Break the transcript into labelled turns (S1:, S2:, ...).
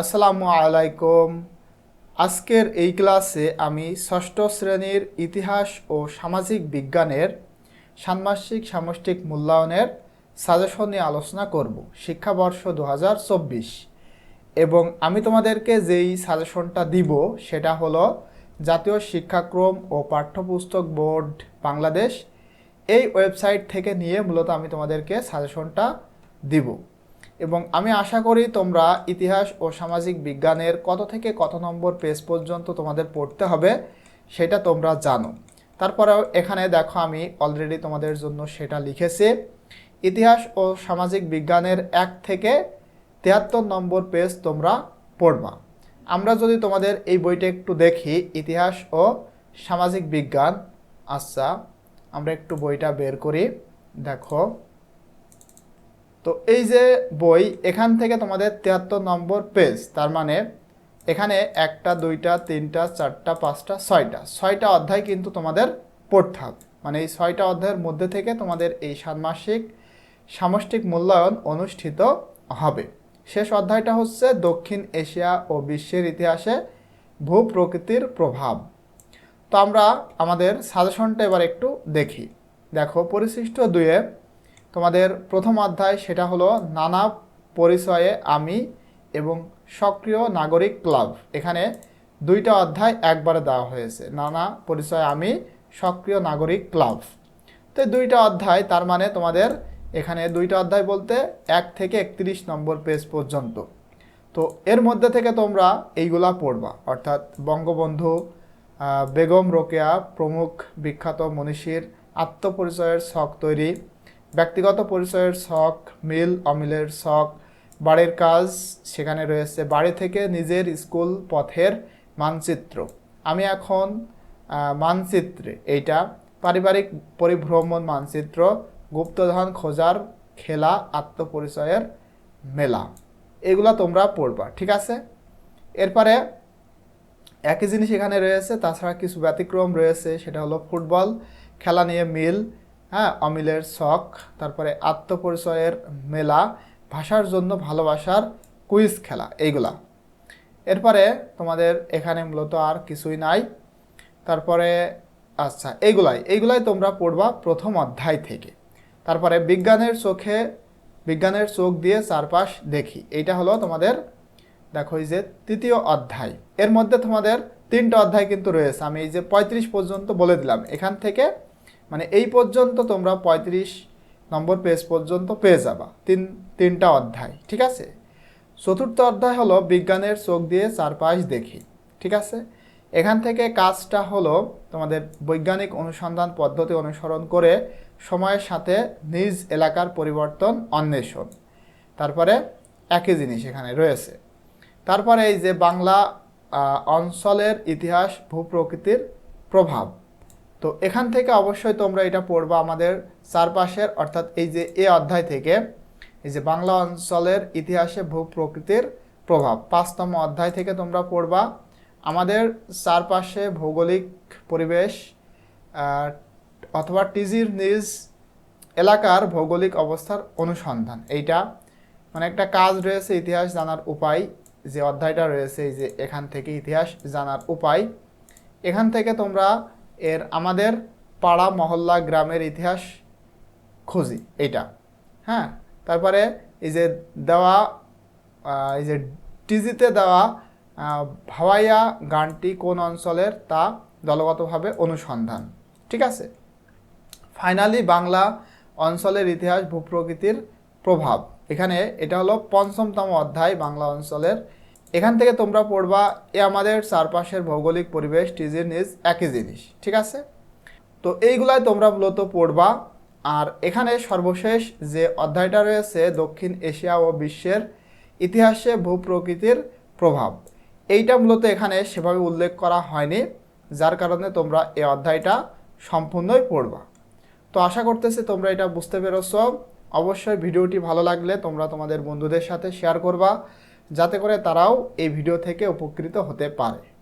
S1: আসসালামু আলাইকুম। আজকের এই ক্লাসে আমি ষষ্ঠ শ্রেণির ইতিহাস ও সামাজিক বিজ্ঞানের, ষান্মাসিক সামষ্টিক মূল্যায়নের সাজেশন নিয়ে আলোচনা করব, শিক্ষাবর্ষ দু হাজার চব্বিশ। এবং আমি তোমাদেরকে যেই সাজেশনটা দিব, সেটা হলো জাতীয় শিক্ষাক্রম ও পাঠ্যপুস্তক বোর্ড বাংলাদেশ। এই ওয়েবসাইট থেকে নিয়ে মূলত আমি তোমাদেরকে সাজেশনটা দিব। এবং আমি আশা করি তোমরা ইতিহাস ও সামাজিক বিজ্ঞানের কত থেকে কত নম্বর পেজ পর্যন্ত তোমাদের পড়তে হবে সেটা তোমরা জানো। তারপরেও এখানে দেখো আমি অলরেডি তোমাদের জন্য সেটা লিখেছি। ইতিহাস ও সামাজিক বিজ্ঞানের এক থেকে তিয়াত্তর নম্বর পেজ তোমরা পড়বা। আমরা যদি তোমাদের এই বইটা একটু দেখি, ইতিহাস ও সামাজিক বিজ্ঞান আচ্ছা আমরা একটু বইটা বের করি। দেখো। তো এই যে বই, এখান থেকে তোমাদের তিয়াত্তর নম্বর পেজ তার মানে এখানে একটা, দুইটা, তিনটা, চারটা, পাঁচটা, ছয়টা। ছয়টা অধ্যায় কিন্তু তোমাদের পড়তে হবে। মানে এই ছয়টা অধ্যায়ের মধ্যে থেকে তোমাদের এই ষান্মাসিক সামষ্টিক মূল্যায়ন অনুষ্ঠিত হবে। শেষ অধ্যায়টা হচ্ছে দক্ষিণ এশিয়া ও বিশ্বের ইতিহাসে ভূপ্রকৃতির প্রভাব। তো আমরা আমাদের সাজেশনটা এবার একটু দেখি। দেখো, পরিশিষ্ট দুয়ে তোমাদের প্রথম অধ্যায় সেটা হলো নানা পরিচয়ে আমি এবং সক্রিয় নাগরিক ক্লাব এখানে দুইটা অধ্যায় একবারে দেওয়া হয়েছে। নানা পরিচয়ে আমি, সক্রিয় নাগরিক ক্লাব তো দুইটা অধ্যায়, তার মানে তোমাদের এখানে দুইটা অধ্যায় বলতে এক থেকে একত্রিশ নম্বর পেজ পর্যন্ত। তো এর মধ্যে থেকে তোমরা এইগুলা পড়বা। অর্থাৎ বঙ্গবন্ধু বেগম রোকেয়া, প্রমুখ বিখ্যাত মনীষীর আত্মপরিচয়ের ছক তৈরি ব্যক্তিগত পরিচয়ের শখ, মিল, অমিলের শখ, বাড়ির কাজ, সেখানে রয়েছে বাড়ি থেকে নিজের স্কুল পথের মানচিত্র। আমি এখন মানচিত্রে এইটা পারিবারিক পরিভ্রমণ মানচিত্র, গুপ্তধন খোঁজার খেলা, আত্মপরিচয়ের মেলা। এগুলা তোমরা পড়বা, ঠিক আছে? এরপরে একই জিনিস এখানে রয়েছে, তাছাড়া কিছু ব্যতিক্রম রয়েছে, সেটা হলো ফুটবল, খেলা নিয়ে মিল হ্যাঁ অমিলের শখ, তারপরে আত্মপরিচয়ের মেলা, ভাষার জন্য ভালোবাসার কুইজ খেলা, এইগুলা। এরপরে তোমাদের এখানে মূলত আর কিছুই নাই। তারপরে আচ্ছা এইগুলাই এইগুলাই তোমরা পড়বা প্রথম অধ্যায় থেকে। তারপরে বিজ্ঞানের চোখে, বিজ্ঞানের চোখ দিয়ে চারপাশ দেখি। এইটা হলো তোমাদের, দেখো এই যে তৃতীয় অধ্যায়। এর মধ্যে তোমাদের তিনটা অধ্যায় কিন্তু রয়েছে। আমি এই যে পঁয়ত্রিশ পর্যন্ত বলে দিলাম। এখান থেকে মানে এই পর্যন্ত তোমরা পঁয়ত্রিশ নম্বর পেজ পর্যন্ত পেয়ে যাবা। তিন, তিনটা অধ্যায়, ঠিক আছে? চতুর্থ অধ্যায় হলো বিজ্ঞানের চোখ দিয়ে চারপাশ দেখি, ঠিক আছে? এখান থেকে কাজটা হলো তোমাদের বৈজ্ঞানিক অনুসন্ধান পদ্ধতি অনুসরণ করে সময়ের সাথে নিজ এলাকার পরিবর্তন, অন্বেষণ। তারপরে একই জিনিস এখানে রয়েছে। তারপরে এই যে বাংলা অঞ্চলের ইতিহাস, ভূপ্রকৃতির প্রভাব তো এখান থেকে অবশ্যই তোমরা এটা পড়বা আমাদের চারপাশের, অর্থাৎ এই যে এ অধ্যায় থেকে, এই যে বাংলা অঞ্চলের ইতিহাসে ভূ প্রকৃতির প্রভাব। পাঁচতম অধ্যায় থেকে তোমরা পড়বা। আমাদের চারপাশে ভৌগোলিক পরিবেশ অথবা টিজির নিজ এলাকার ভৌগোলিক অবস্থার অনুসন্ধান। এইটা মানে একটা কাজ রয়েছে ইতিহাস জানার উপায়, যে অধ্যায়টা রয়েছে এই যে এখান থেকে ইতিহাস জানার উপায়। এখান থেকে তোমরা এর আমাদের পাড়া মহল্লা গ্রামের ইতিহাস খুঁজি, এইটা। হ্যাঁ? তারপরে এই যে দেওয়া এই যে টিজিতে দেওয়া ভাওয়াইয়া গানটি কোন অঞ্চলের তা দলগতভাবে অনুসন্ধান। ঠিক আছে? ফাইনালি বাংলা অঞ্চলের ইতিহাস ভূপ্রকৃতির প্রভাব। এখানে এটা হলো পঞ্চমতম অধ্যায় বাংলা অঞ্চলের এখান থেকে তোমরা পড়বা, এ আমাদের চারপাশের ভৌগোলিক পরিবেশ, টিজির ইজ একই জিনিস ঠিক আছে? তো এইগুলাই তোমরা মূলত পড়বা। আর এখানে সর্বশেষ যে অধ্যায়টা রয়েছে, দক্ষিণ এশিয়া ও বিশ্বের ইতিহাসে ভূপ্রকৃতির প্রভাব, এইটা মূলত এখানে সেভাবে উল্লেখ করা হয়নি, যার কারণে তোমরা এই অধ্যায়টা সম্পূর্ণই পড়বা। তো আশা করতেছি তোমরা এটা বুঝতে পেরেছ। অবশ্যই ভিডিওটি ভালো লাগলে তোমরা তোমাদের বন্ধুদের সাথে শেয়ার করবা। যাতে করে তারাও এই ভিডিও থেকে উপকৃত হতে পারে।